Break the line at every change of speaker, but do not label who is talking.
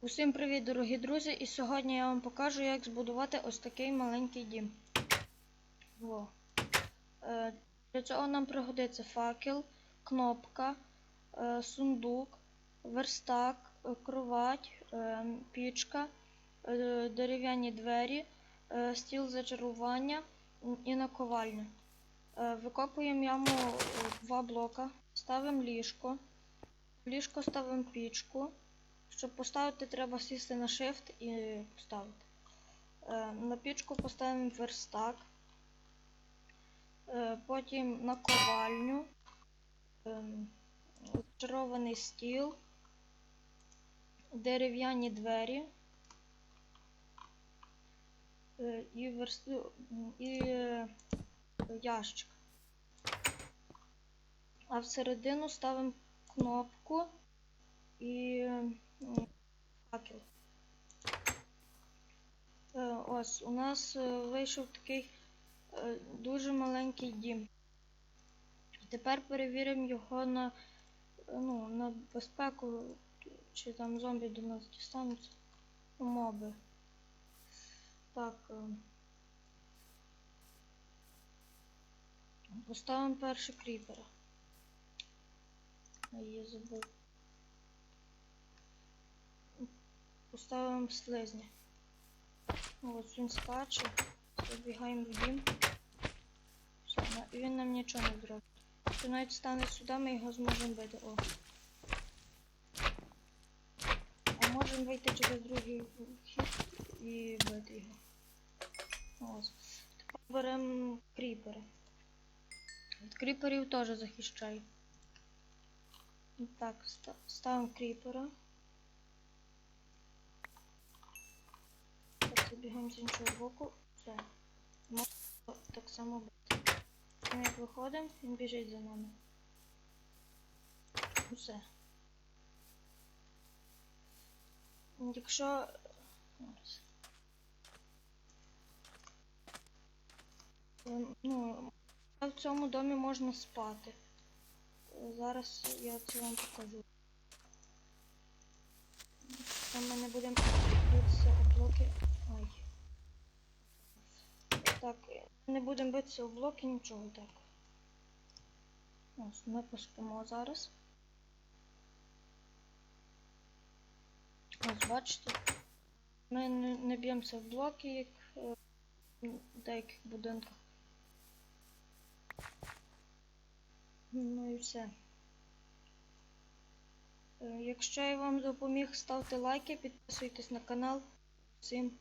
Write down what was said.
Усім привіт, дорогі друзі! І сьогодні я вам покажу, як збудувати ось такий маленький дім. Во. Е, для цього нам пригодиться факел, кнопка, е, сундук, верстак, е, кровать, е, пічка, е, дерев'яні двері, е, стіл зачарування і наковальня. Е, викопуємо яму два блока, ставимо ліжко, ліжко ставимо пічку. Щоб поставити, треба сісти на Shift і поставити. Е, на пічку поставимо верстак. Е, потім на ковальню, е, зачарований стіл, дерев'яні двері і, верс... і е, ящик. А всередину ставимо кнопку і факел. Ось у нас е, вийшов такий е, дуже маленький дім. Тепер перевіримо його на, ну, на безпеку, чи там зомбі до нас дістануться. Ну, Моби. Так. е, Поставимо перше кріпера. Я забув. Поставимо слизня. Ось він скаче. Забігаємо в дім. Все, і він нам нічого не зробить. Якщо навіть стане сюди, ми його зможемо бити. О. А можемо вийти через другий вхід і бити його. Ось. Тепер беремо кріпери. Від кріперів теж захищають. Так, ста- ставимо кріпера. Забігаємо з іншого боку. Все. Можна так само бити. Ми як виходимо, він біжить за нами. Все. Якщо. Ем, Ну, в цьому домі можна спати. Е, Зараз я це вам покажу. Там ми не будемо битися блоки. Ай. Так, не будемо битися об блоки, нічого так. Ось, ми поспимо зараз. Ось, бачите, ми не, не б'ємося в блоки, як е, в деяких будинках. Ну і все. Е, Якщо я вам допоміг, ставте лайки, підписуйтесь на канал. Всім